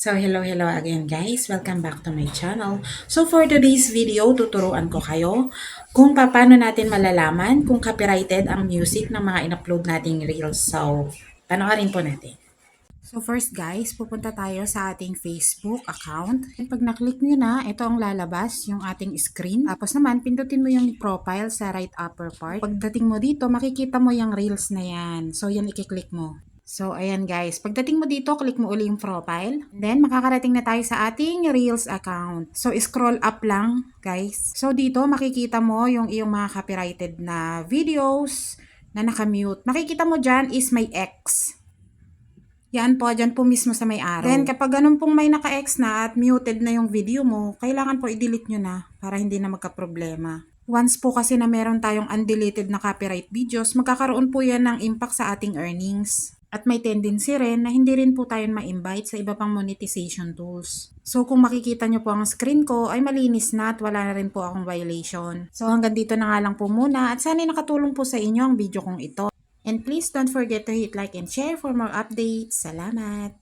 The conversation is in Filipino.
So, hello, hello again guys. Welcome back to my channel. So, for today's video, tuturuan ko kayo kung paano natin malalaman kung copyrighted ang music ng mga in-upload nating reels. So, panoorin po natin. So, first guys, pupunta tayo sa ating Facebook account. And pag na-click nyo na, ito ang lalabas, yung ating screen. Tapos naman, pindutin mo yung profile sa right upper part. Pagdating mo dito, makikita mo yung reels na yan. So, yan ikiklik mo. So, ayan guys. Pagdating mo dito, click mo uli yung profile. Then, makakarating na tayo sa ating Reels account. So, scroll up lang, guys. So, dito, makikita mo yung iyong mga copyrighted na videos na nakamute. Makikita mo dyan is may X. Yan po, dyan po mismo sa may arrow. Then, kapag ganun pong may naka-X na at muted na yung video mo, kailangan po i-delete nyo na para hindi na magka-problema. Once po kasi na meron tayong undeleted na copyright videos, magkakaroon po yan ng impact sa ating earnings. At may tendency rin na hindi rin po tayo ma-invite sa iba pang monetization tools. So kung makikita nyo po ang screen ko ay malinis na at wala na rin po akong violation. So hanggang dito na nga lang po muna at sana nakatulong po sa inyo ang video kong ito. And please don't forget to hit like and share for more updates. Salamat!